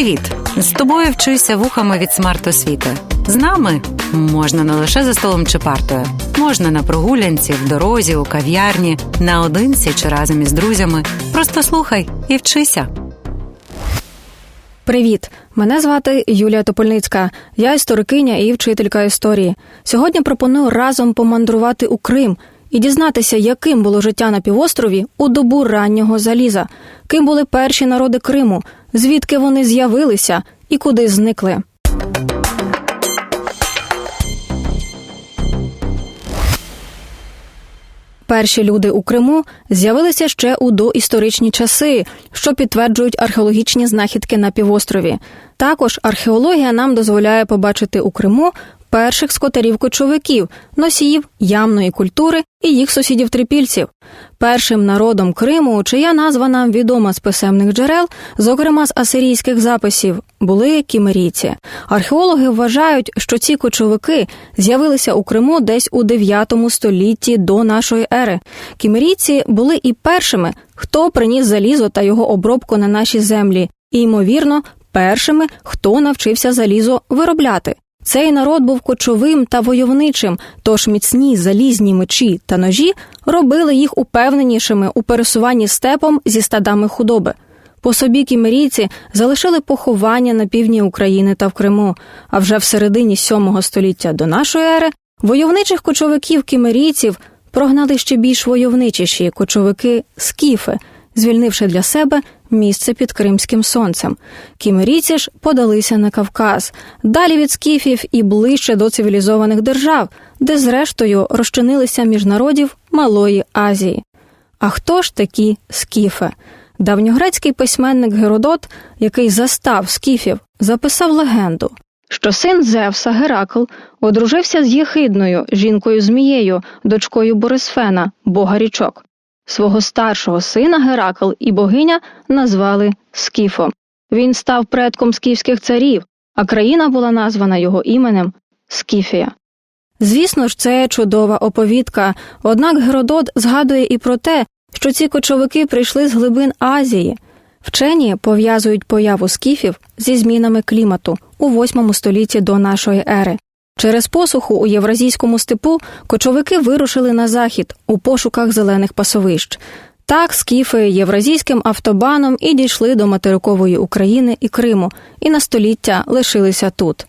Привіт! З тобою вчуся вухами від смарт-освіти. З нами можна не лише за столом чи партою, можна на прогулянці, в дорозі, у кав'ярні, наодинці чи разом із друзями. Просто слухай і вчися. Привіт! Мене звати Юлія Топольницька. Я історикиня і вчителька історії. Сьогодні пропоную разом помандрувати у Крим і дізнатися, яким було життя на півострові у добу раннього заліза, ким були перші народи Криму, звідки вони з'явилися і куди зникли. Перші люди у Криму з'явилися ще у доісторичні часи, що підтверджують археологічні знахідки на півострові. Також археологія нам дозволяє побачити у Криму перших скотарів-кочовиків, носіїв ямної культури і їх сусідів-трипільців. Першим народом Криму, чия назва нам відома з писемних джерел, зокрема з асирійських записів, були кімерійці. Археологи вважають, що ці кочовики з'явилися у Криму десь у 9 столітті до нашої ери. Кімерійці були і першими, хто приніс залізо та його обробку на наші землі, і ймовірно, першими, хто навчився залізо виробляти. Цей народ був кочовим та войовничим, тож міцні залізні мечі та ножі робили їх упевненішими у пересуванні степом зі стадами худоби. По собі кімерійці залишили поховання на півдні України та в Криму. А вже в середині сьомого століття до нашої ери войовничих кочовиків кімерійців прогнали ще більш войовничіші кочовики скіфи, звільнивши для себе місце під Кримським сонцем. Кімерійці ж подалися на Кавказ, далі від скіфів і ближче до цивілізованих держав, де зрештою розчинилися між народів Малої Азії. А хто ж такі скіфи? Давньогрецький письменник Геродот, який застав скіфів, записав легенду, що син Зевса Геракл одружився з Єхидною, жінкою Змією, дочкою Борисфена, бога річок. Свого старшого сина Геракл і богиня назвали Скіфом. Він став предком скіфських царів, а країна була названа його іменем Скіфія. Звісно ж, це чудова оповідка, однак Геродот згадує і про те, що ці кочовики прийшли з глибин Азії. Вчені пов'язують появу скіфів зі змінами клімату у 8 столітті до нашої ери. Через посуху у євразійському степу кочовики вирушили на захід у пошуках зелених пасовищ. Так скіфи євразійським автобаном і дійшли до материкової України і Криму, і на століття лишилися тут.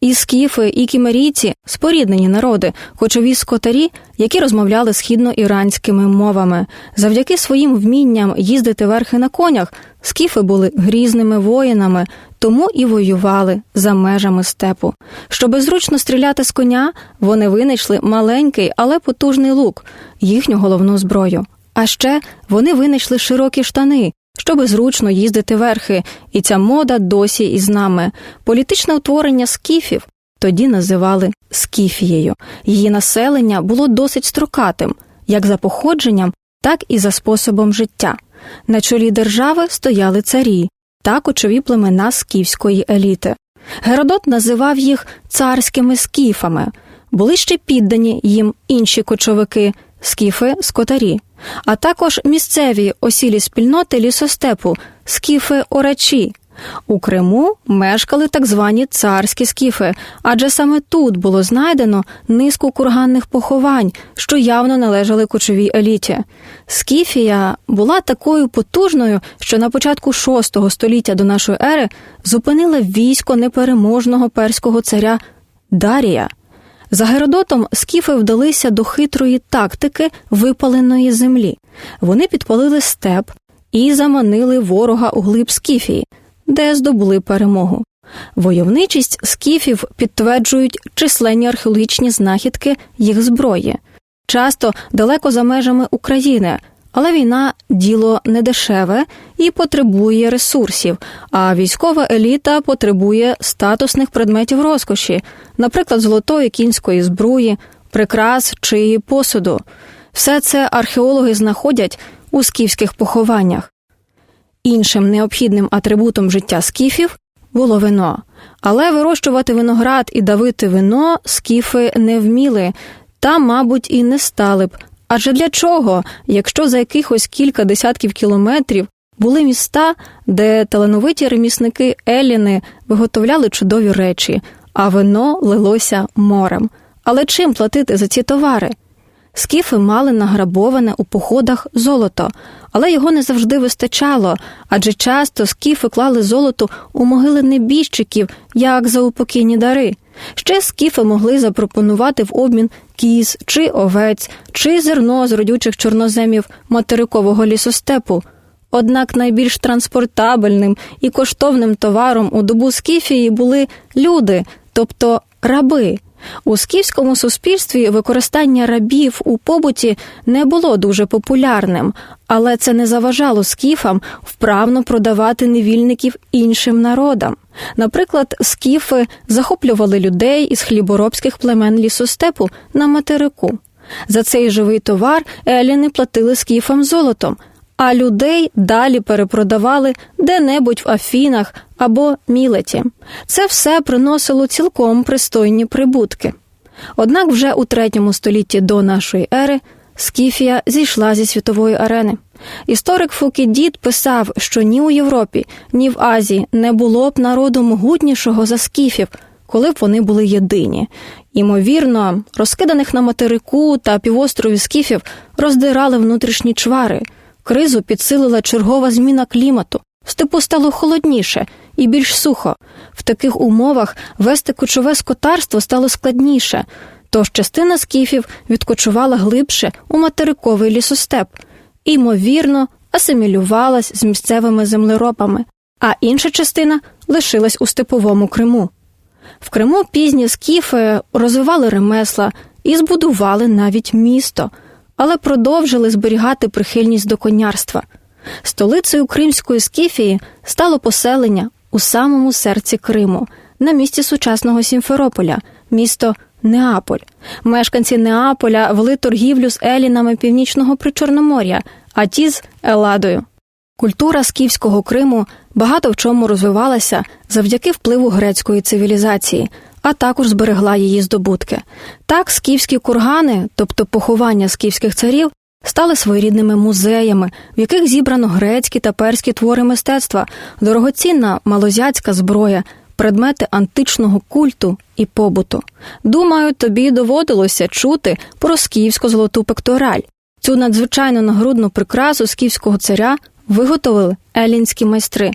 І скіфи, і кімерійці споріднені народи, кочові скотарі, які розмовляли східноіранськими мовами. Завдяки своїм вмінням їздити верхи на конях, скіфи були грізними воїнами, тому і воювали за межами степу. Щоби зручно стріляти з коня, вони винайшли маленький, але потужний лук, їхню головну зброю. А ще вони винайшли широкі штани, щоби зручно їздити верхи, і ця мода досі із нами. Політичне утворення скіфів тоді називали Скіфією. Її населення було досить строкатим, як за походженням, так і за способом життя. На чолі держави стояли царі та кочові племена скіфської еліти. Геродот називав їх царськими скіфами, були ще піддані їм інші кочовики, скіфи скотарі, а також місцеві осілі спільноти лісостепу, скіфи орачі. У Криму мешкали так звані царські скіфи, адже саме тут було знайдено низку курганних поховань, що явно належали кочовій еліті. Скіфія була такою потужною, що на початку VI століття до нашої ери зупинила військо непереможного перського царя Дарія. За Геродотом скіфи вдалися до хитрої тактики випаленої землі. Вони підпалили степ і заманили ворога у глиб Скіфії, де здобули перемогу. Войовничість скіфів підтверджують численні археологічні знахідки їх зброї, часто далеко за межами України. Але війна діло не дешеве і потребує ресурсів, а військова еліта потребує статусних предметів розкоші, наприклад, золотої кінської збруї, прикрас чи посуду. Все це археологи знаходять у скіфських похованнях. Іншим необхідним атрибутом життя скіфів було вино, але вирощувати виноград і давити вино скіфи не вміли, та, мабуть, і не стали б. Адже для чого, якщо за якихось кілька десятків кілометрів були міста, де талановиті ремісники Еліни виготовляли чудові речі, а вино лилося морем. Але чим платити за ці товари? Скіфи мали награбоване у походах золото, але його не завжди вистачало, адже часто скіфи клали золото у могили небіжчиків, як за упокійні дари. Ще скіфи могли запропонувати в обмін кіз чи овець, чи зерно з родючих чорноземів материкового лісостепу. Однак найбільш транспортабельним і коштовним товаром у добу Скіфії були люди, тобто раби. У скіфському суспільстві використання рабів у побуті не було дуже популярним, але це не заважало скіфам вправно продавати невільників іншим народам. Наприклад, скіфи захоплювали людей із хліборобських племен лісостепу на материку. За цей живий товар еліни платили скіфам золотом, а людей далі перепродавали де-небудь в Афінах або Мілеті. Це все приносило цілком пристойні прибутки. Однак вже у третьому столітті до нашої ери Скіфія зійшла зі світової арени. Історик Фукідід писав, що ні у Європі, ні в Азії не було б народу могутнішого за скіфів, коли б вони були єдині. Імовірно, розкиданих на материку та півострові скіфів роздирали внутрішні чвари. Кризу підсилила чергова зміна клімату. Степу стало холодніше і більш сухо. В таких умовах вести кочове скотарство стало складніше, тож частина скіфів відкочувала глибше у материковий лісостеп, імовірно, асимілювалась з місцевими землеробами, а інша частина лишилась у степовому Криму. В Криму пізні скіфи розвивали ремесла і збудували навіть місто, але продовжили зберігати прихильність до конярства. Столицею Кримської скіфії стало поселення у самому серці Криму, на місці сучасного Сімферополя, місто Неаполь. Мешканці Неаполя вели торгівлю з елінами північного причорномор'я, а ті з Еладою. Культура скіфського Криму багато в чому розвивалася завдяки впливу грецької цивілізації, а також зберегла її здобутки. Так, скіфські кургани, тобто поховання скіфських царів, стали своєрідними музеями, в яких зібрано грецькі та перські твори мистецтва, дорогоцінна малозяцька зброя, предмети античного культу і побуту. Думаю, тобі доводилося чути про скіфську золоту пектораль. Цю надзвичайно нагрудну прикрасу скіфського царя виготовили елінські майстри.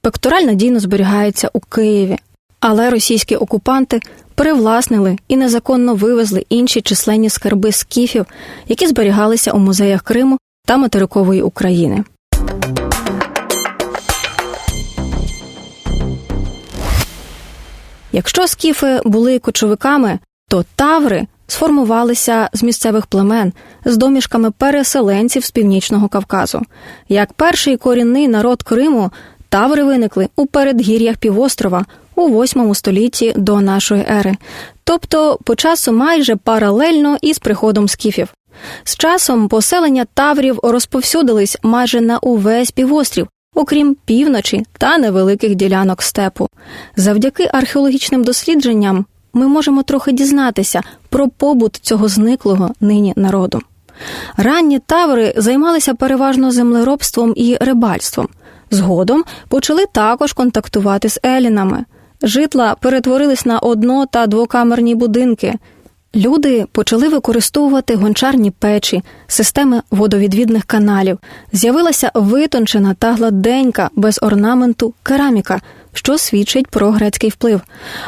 Пектораль надійно зберігається у Києві, але російські окупанти привласнили і незаконно вивезли інші численні скарби скіфів, які зберігалися у музеях Криму та материкової України. Якщо скіфи були кочовиками, то таври сформувалися з місцевих племен з домішками переселенців з північного Кавказу. Як перший корінний народ Криму, таври виникли у передгір'ях півострова у 8 столітті до нашої ери, тобто по часу майже паралельно із приходом скіфів. З часом поселення таврів розповсюдились майже на увесь півострів, окрім півночі та невеликих ділянок степу. Завдяки археологічним дослідженням ми можемо трохи дізнатися про побут цього зниклого нині народу. Ранні таври займалися переважно землеробством і рибальством. Згодом почали також контактувати з елінами. Житла перетворились на одно- та двокамерні будинки. Люди почали використовувати гончарні печі, системи водовідвідних каналів. З'явилася витончена та гладенька, без орнаменту кераміка, що свідчить про грецький вплив.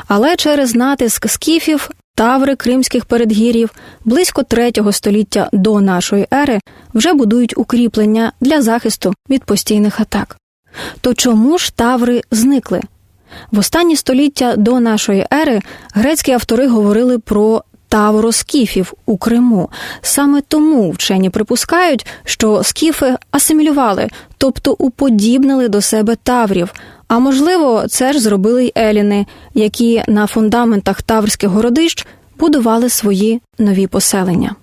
Але через натиск скіфів, таври кримських передгір'їв близько третього століття до нашої ери вже будують укріплення для захисту від постійних атак. То чому ж таври зникли? В останні століття до нашої ери грецькі автори говорили про таворо скіфів у Криму. Саме тому вчені припускають, що скіфи асимілювали, тобто уподібнили до себе таврів. А можливо, це ж зробили й еліни, які на фундаментах таврських городищ будували свої нові поселення.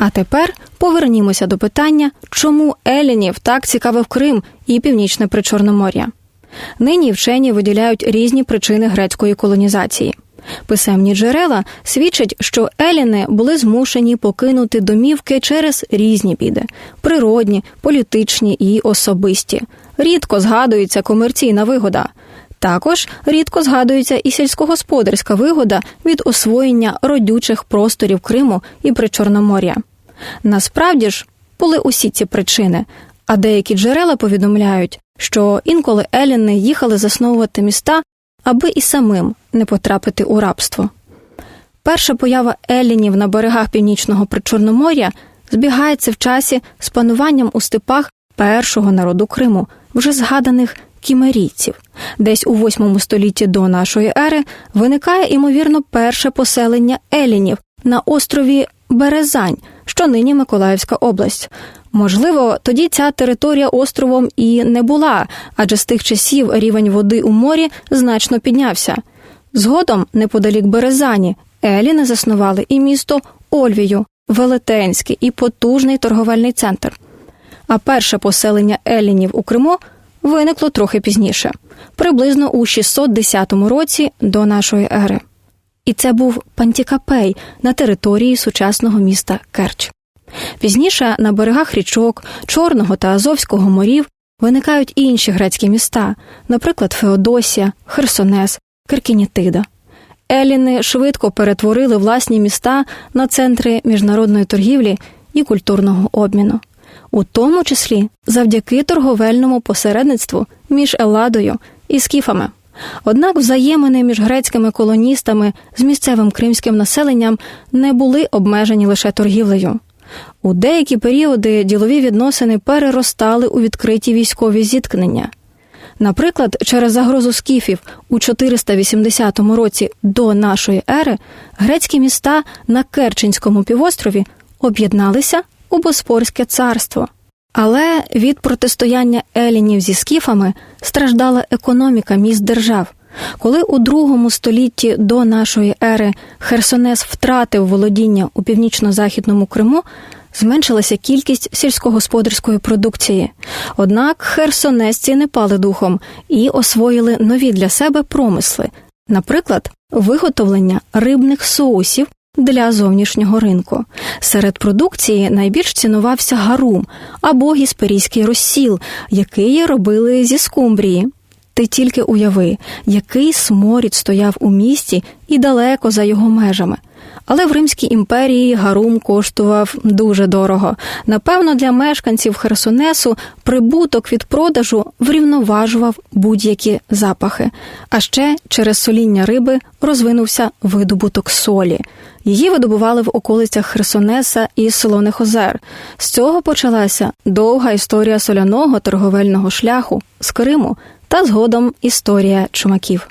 А тепер повернімося до питання, чому Елінів так цікавив Крим і Північне Причорномор'я. Нині вчені виділяють різні причини грецької колонізації. Писемні джерела свідчать, що еліни були змушені покинути домівки через різні біди природні, політичні і особисті. Рідко згадується комерційна вигода. Також рідко згадується і сільськогосподарська вигода від освоєння родючих просторів Криму і Причорномор'я. Насправді ж були усі ці причини, а деякі джерела повідомляють, що інколи еліни їхали засновувати міста, аби і самим не потрапити у рабство. Перша поява елінів на берегах північного Причорномор'я збігається в часі з пануванням у степах першого народу Криму, вже згаданих кімерійців. Десь у 8 столітті до нашої ери виникає імовірно перше поселення елінів на острові Березань, що нині Миколаївська область. Можливо, тоді ця територія островом і не була, адже з тих часів рівень води у морі значно піднявся. Згодом, неподалік Березані, Еліни заснували і місто Ольвію, велетенський і потужний торговельний центр. А перше поселення елінів у Криму виникло трохи пізніше, приблизно у 610 році до нашої ери. І це був Пантікапей на території сучасного міста Керч. Пізніше на берегах річок Чорного та Азовського морів виникають і інші грецькі міста, наприклад, Феодосія, Херсонес, Киркінітида. Еліни швидко перетворили власні міста на центри міжнародної торгівлі і культурного обміну, у тому числі завдяки торговельному посередництву між Еладою і скіфами. Однак взаємини між грецькими колоністами з місцевим кримським населенням не були обмежені лише торгівлею. У деякі періоди ділові відносини переростали у відкриті військові зіткнення. Наприклад, через загрозу скіфів у 480 році до нашої ери грецькі міста на Керченському півострові об'єдналися у Боспорське царство. Але від протистояння елінів зі скіфами страждала економіка міст держав. Коли у другому столітті до нашої ери Херсонес втратив володіння у північно-західному Криму, зменшилася кількість сільськогосподарської продукції. Однак херсонесці не пали духом і освоїли нові для себе промисли, наприклад, виготовлення рибних соусів для зовнішнього ринку. Серед продукції найбільш цінувався гарум або гісперійський розсіл, який робили зі скумбрії. Ти тільки уяви, який сморід стояв у місті і далеко за його межами. Але в Римській імперії гарум коштував дуже дорого. Напевно, для мешканців Херсонесу прибуток від продажу врівноважував будь-які запахи. А ще через соління риби розвинувся видобуток солі. Її видобували в околицях Херсонеса і Солоних озер. З цього почалася довга історія соляного торговельного шляху з Криму та згодом історія чумаків.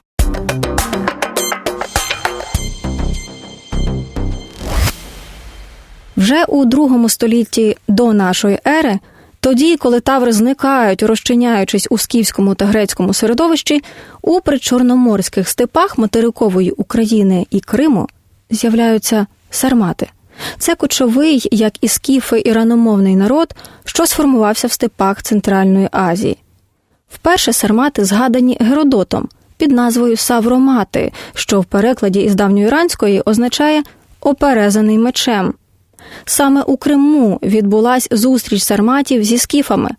Вже у другому столітті до нашої ери, тоді, коли таври зникають, розчиняючись у скіфському та грецькому середовищі, у причорноморських степах материкової України і Криму з'являються сармати. Це кочовий, як і скіфи, іраномовний народ, що сформувався в степах Центральної Азії. Вперше сармати згадані Геродотом під назвою Савромати, що в перекладі із давньоіранської означає оперезаний мечем. Саме у Криму відбулась зустріч сарматів зі скіфами,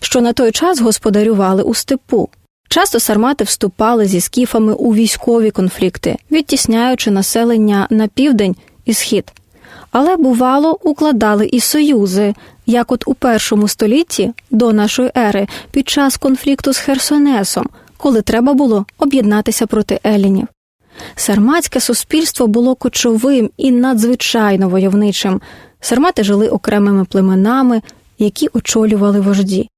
що на той час господарювали у степу. Часто сармати вступали зі скіфами у військові конфлікти, відтісняючи населення на південь і схід. Але, бувало, укладали і союзи, як от у першому столітті до нашої ери під час конфлікту з Херсонесом, коли треба було об'єднатися проти елінів. Сарматське суспільство було кочовим і надзвичайно войовничим. Сармати жили окремими племенами, які очолювали вожді.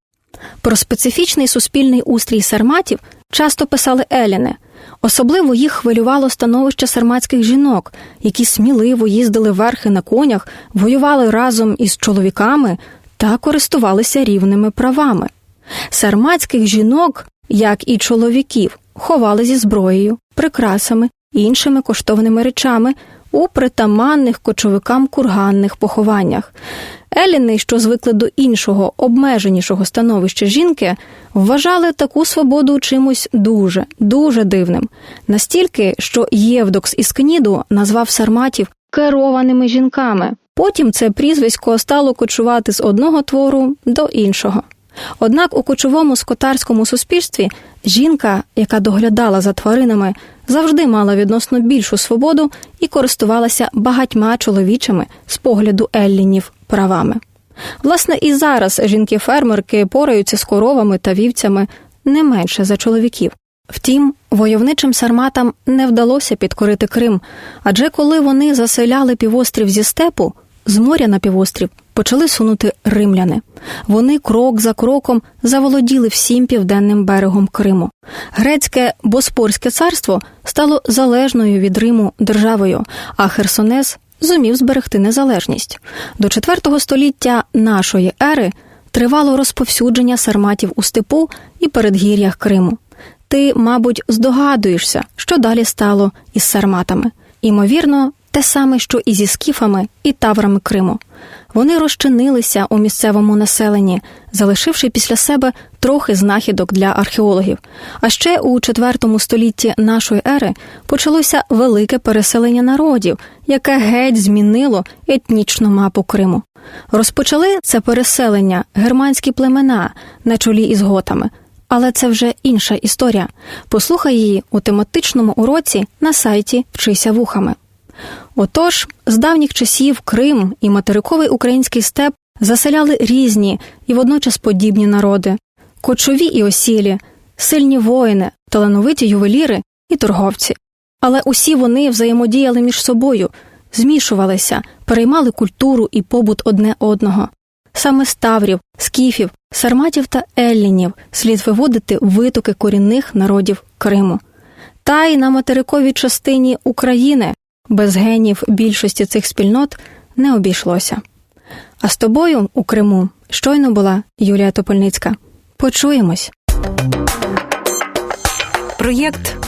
Про специфічний суспільний устрій сарматів часто писали еліни. Особливо їх хвилювало становище сарматських жінок, які сміливо їздили верхи на конях, воювали разом із чоловіками та користувалися рівними правами. Сарматських жінок, як і чоловіків, ховали зі зброєю, прикрасами іншими коштовними речами у притаманних кочовикам курганних похованнях. Еліни, що звикли до іншого, обмеженішого становища жінки, вважали таку свободу чимось дуже, дуже дивним. Настільки, що Євдокс із Кніду назвав сарматів керованими жінками. Потім це прізвисько стало кочувати з одного твору до іншого. Однак у кочовому скотарському суспільстві жінка, яка доглядала за тваринами, завжди мала відносно більшу свободу і користувалася багатьма чоловічими з погляду Еллінів правами. Власне, і зараз жінки-фермерки пораються з коровами та вівцями не менше за чоловіків. Втім, войовничим сарматам не вдалося підкорити Крим, адже коли вони заселяли півострів зі степу, з моря на півострів почали сунути римляни. Вони крок за кроком заволоділи всім південним берегом Криму. Грецьке Боспорське царство стало залежною від Риму державою, а Херсонес зумів зберегти незалежність. До IV століття нашої ери тривало розповсюдження сарматів у степу і передгір'ях Криму. Ти, мабуть, здогадуєшся, що далі стало із сарматами. Імовірно, те саме, що і зі скіфами і таврами Криму. Вони розчинилися у місцевому населенні, залишивши після себе трохи знахідок для археологів. А ще у IV столітті нашої ери почалося велике переселення народів, яке геть змінило етнічну мапу Криму. Розпочали це переселення германські племена на чолі із готами. Але це вже інша історія. Послухай її у тематичному уроці на сайті Вчися вухами. Отож, з давніх часів Крим і материковий український степ заселяли різні і водночас подібні народи: кочові і осілі, сильні воїни, талановиті ювеліри і торговці. Але усі вони взаємодіяли між собою, змішувалися, переймали культуру і побут одне одного. Саме з таврів, скіфів, сарматів та еллінів слід виводити витоки корінних народів Криму. Та й на материковій частині України без генів більшості цих спільнот не обійшлося. А з тобою у Криму щойно була Юлія Топольницька. Почуємось. Проєкт